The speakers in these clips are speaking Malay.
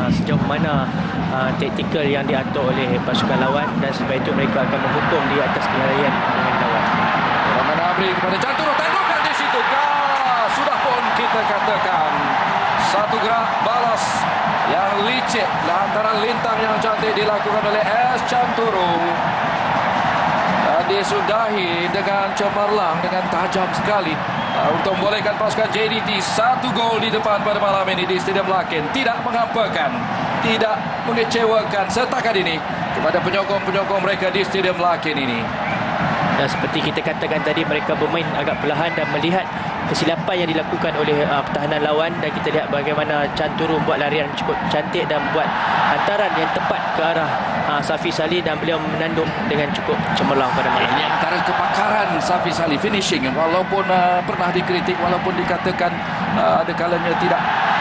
uh, sejauh mana uh, taktikal yang diatur oleh pasukan lawan dan sebab itu mereka akan menghukum di atas kelarian pemain lawan. Rahman Amri kepada Janturo tandukan di situ. Sudah pun kita katakan satu gerak balas yang licik lantaran lintang yang cantik dilakukan oleh S. Canturo. Dan disudahi dengan cemerlang dengan tajam sekali untuk membolehkan pasukan JDT satu gol di depan pada malam ini di Stadium Lakin. Tidak menghampakan tidak mengecewakan setakat ini kepada penyokong-penyokong mereka di Stadium Lakin ini. Dan seperti kita katakan tadi mereka bermain agak perlahan dan melihat kesilapan yang dilakukan oleh uh, pertahanan lawan. Dan kita lihat bagaimana Canturu buat larian cukup cantik dan buat hantaran yang tepat ke arah uh, Safi Salih dan beliau menandung dengan cukup cemerlang pada malam Ini. Kepakaran Safi Salih finishing. Walaupun uh, pernah dikritik walaupun dikatakan uh, ada kalanya tidak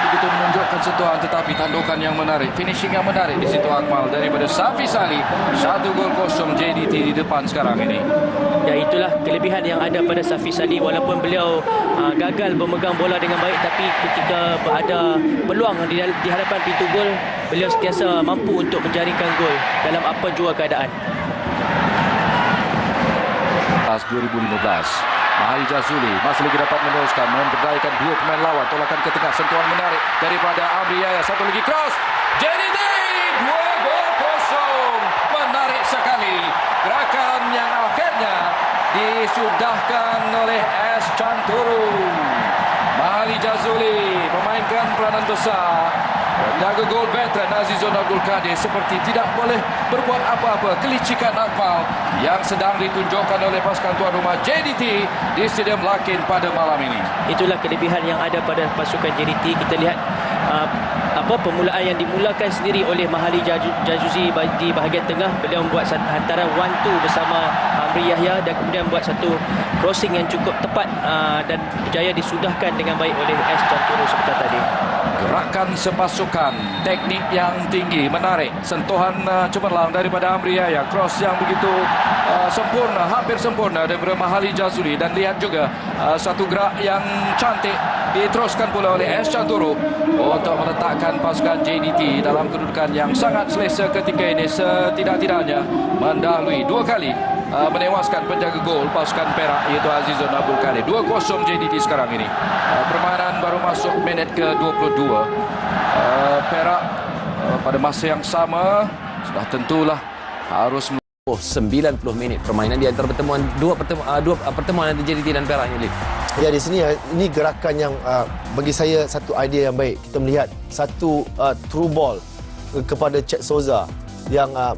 begitu menunjukkan sentuhan tetapi tandukan yang menarik. Finishing yang menarik di situ Akmal daripada Safi Salih. Satu gol kosong JDT di depan sekarang ini. Ya itulah kelebihan yang ada pada Safi Salih. Walaupun beliau uh, gagal memegang bola dengan baik tapi ketika ada peluang di, di hadapan pintu gol beliau sentiasa mampu untuk menjaringkan gol dalam apa jua keadaan. 2015 Mahali Jazuli masih lagi dapat meneruskan memberdayakan dua pemain lawan. Tolakan ke tengah sentuhan menarik daripada Amri Yaya satu lagi cross. JDT dua gol kosong. Menarik sekali. Gerakan yang akhirnya disudahkan oleh S Canturu. Mahali Jazuli memainkan peranan besar Penjaga gol veteran Azizun Abdul Kadir seperti tidak boleh berbuat apa-apa. Kelicikan Akmal yang sedang ditunjukkan oleh pasukan tuan rumah JDT di Stadium Lakin pada malam ini. Itulah kelebihan yang ada pada pasukan JDT. Kita lihat uh, apa permulaan yang dimulakan sendiri oleh Mahali Jaju- Jazuzi ba- di bahagian tengah. Beliau membuat hantaran one two bersama Amri Yahya dan kemudian buat satu crossing yang cukup tepat uh, dan berjaya disudahkan dengan baik oleh S Canturu seperti Gerakan sepasukan, teknik yang tinggi, menarik. Sentuhan uh, cemerlang daripada Amri Yahya. Cross yang begitu uh, sempurna, hampir sempurna daripada Mahali Jazuli. Dan lihat juga uh, satu gerak yang cantik diteruskan pula oleh S. Canturu untuk meletakkan pasukan JDT dalam kedudukan yang sangat selesa ketika ini setidak-tidaknya mendahului dua kali uh, menewaskan penjaga gol pasukan Perak iaitu Azizun Abdul Kadir 2-0 JDT sekarang ini uh, permainan baru masuk minit ke-22 uh, Perak uh, pada masa yang sama sudah tentulah harus Oh, 90 minit permainan di antara pertemuan dua pertemuan uh, dua uh, pertemuan antara JDT dan Perak ini. Ya di sini uh, ini gerakan yang uh, bagi saya satu idea yang baik. Kita melihat satu uh, true ball uh, kepada Cek Souza yang uh,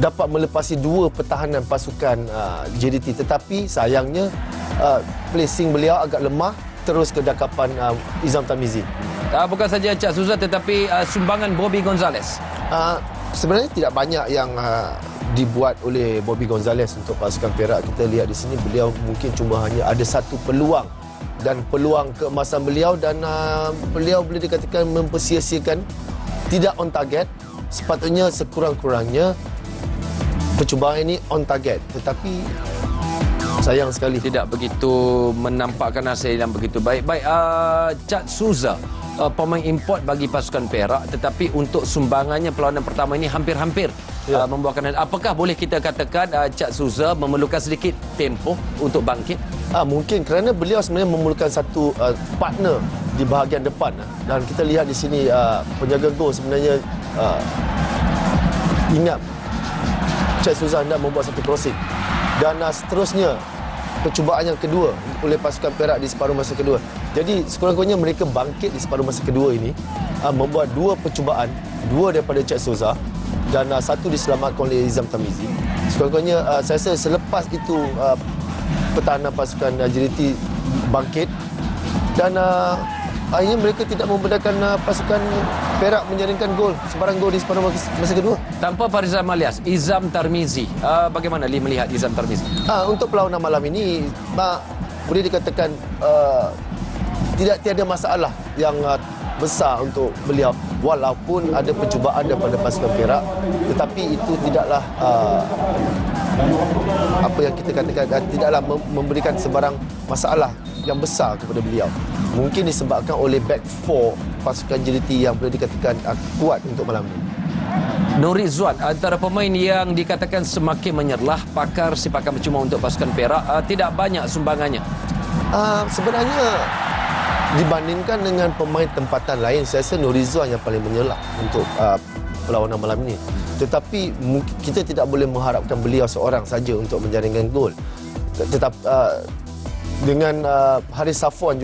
dapat melepasi dua pertahanan pasukan uh, JDT tetapi sayangnya uh, placing beliau agak lemah terus ke dakapan uh, Izam Tamizi. Uh, bukan saja Cak Suza tetapi uh, sumbangan Bobby Gonzalez. Uh, sebenarnya tidak banyak yang uh, dibuat oleh Bobby Gonzalez untuk pasukan Perak. Kita lihat di sini beliau mungkin cuma hanya ada satu peluang dan peluang keemasan beliau dan uh, beliau boleh dikatakan mempersia-siakan tidak on target. Sepatutnya sekurang-kurangnya percubaan ini on target tetapi sayang sekali Tidak begitu menampakkan hasil yang begitu baik. Baik, uh, Cak Suza uh, pemain import bagi pasukan Perak tetapi untuk sumbangannya perlawanan pertama ini hampir-hampir Ya. uh, membuahkan apakah boleh kita katakan uh, Cak Suza memerlukan sedikit tempoh untuk bangkit? Ah mungkin kerana beliau sebenarnya memerlukan satu uh, partner di bahagian depan dan kita lihat di sini uh, penjaga gol sebenarnya uh, ingat Cik Suzan hendak membuat satu crossing dan uh, seterusnya percubaan yang kedua oleh pasukan Perak di separuh masa kedua. Jadi sekurang-kurangnya mereka bangkit di separuh masa kedua ini uh, membuat dua percubaan, dua daripada Cik Souza dan uh, satu diselamatkan oleh Izam Tamizi. Sekurang-kurangnya uh, saya rasa selepas itu uh, pertahanan pasukan JDT bangkit dan uh, akhirnya mereka tidak membenarkan uh, pasukan Perak menjaringkan gol sebarang gol di separuh masa, masa kedua. Tanpa Farizal Malias, Izam Tarmizi. Uh, bagaimana Lee melihat Izam Tarmizi? Ha, untuk perlawanan malam ini mak, boleh dikatakan uh, tidak tiada masalah yang uh, besar untuk beliau walaupun ada percubaan daripada pasukan Perak tetapi itu tidaklah uh, apa yang kita katakan uh, tidaklah mem- memberikan sebarang masalah yang besar kepada beliau mungkin disebabkan oleh back four pasukan JDT yang boleh dikatakan uh, kuat untuk malam ini. Nur Rizwan antara pemain yang dikatakan semakin menyerlah pakar sepakan percuma untuk pasukan Perak uh, tidak banyak sumbangannya. Uh, sebenarnya dibandingkan dengan pemain tempatan lain, saya rasa Nur Rizwan yang paling menyerlah untuk uh, perlawanan malam ini. Tetapi kita tidak boleh mengharapkan beliau seorang saja untuk menjaringkan gol. Tetap uh, dengan uh, Haris Safwan